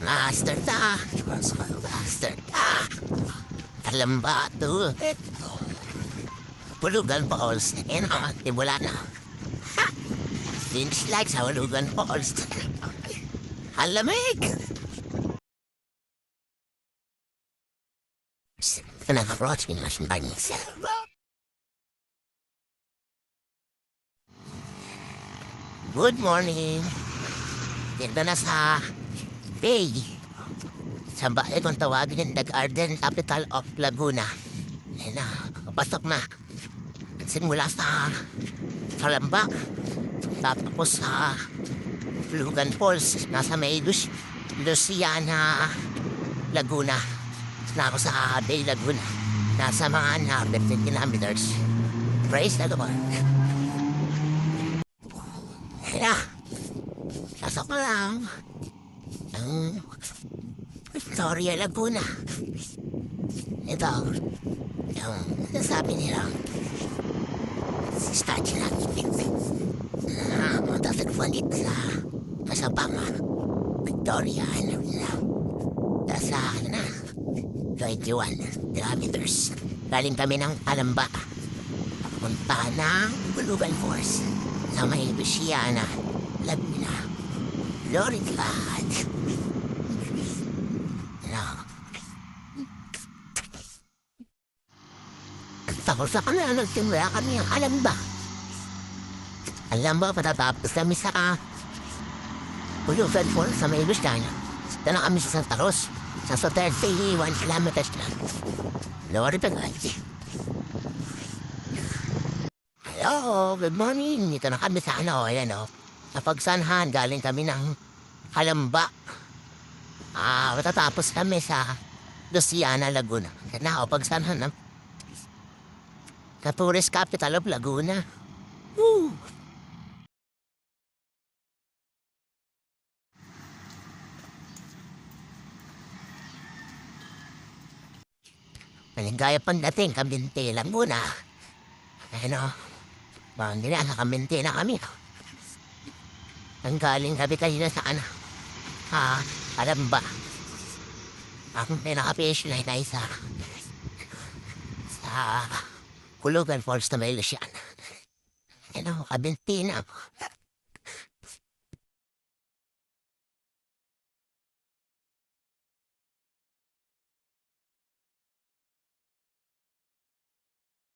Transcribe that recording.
Master ta. Master ta. Alam ba ito? Bulugan Falls. Yan ang timula na. Ha! Things like sa Bulugan Falls. Alamig! Nag-approach mo mas banis. Good morning. Dito na sa Bay. Sa bahay kung tawagin ng Garden Capital of Laguna. Yan na, pasok na. Simula sa Kalamba. Tapos sa Lugan Falls. Nasa may Lus Luciana, Laguna. Na ako sa Bay Laguna. Nasa mga na 15 kilometers. Praise the Lord. Kaya, pasok na lang. Ang Victoria Laguna. Ito, yung nasabi nila, statue lang. Ah, matatagpuan dito sa Kasabama. Victoria, ano na. Nasa, ano na, 21 kilometers. Galing kami ng Alamba. Punta ng Bulugan Force sa may Luciana, Laguna. Lord God. Ako na nagsimula kami ang Alamba. Alam ba, patatapos kami sa Bulugan Force sa may Luciana. Dito na kami sa Santa Cruz. Sa 31 kilometers lang. Lord God. Hello, good morning. Dito na kami sa ano, ayan o. Napagsanhan, galing kami ng Kalamba. Ah, matatapos kami sa Luciana, Laguna. Yan na, o, pagsanhan ng tourist capital of Laguna. Woo! Maligaya pang dating, kabinte lang muna. Ano, bang nila, kabinte na kami. Ang galing kami kanina sa ano, ah, alam ba? Ang pinaka-fish na inay sa, sa Kulugan Falls na may Lucian. Ano, kabinte na.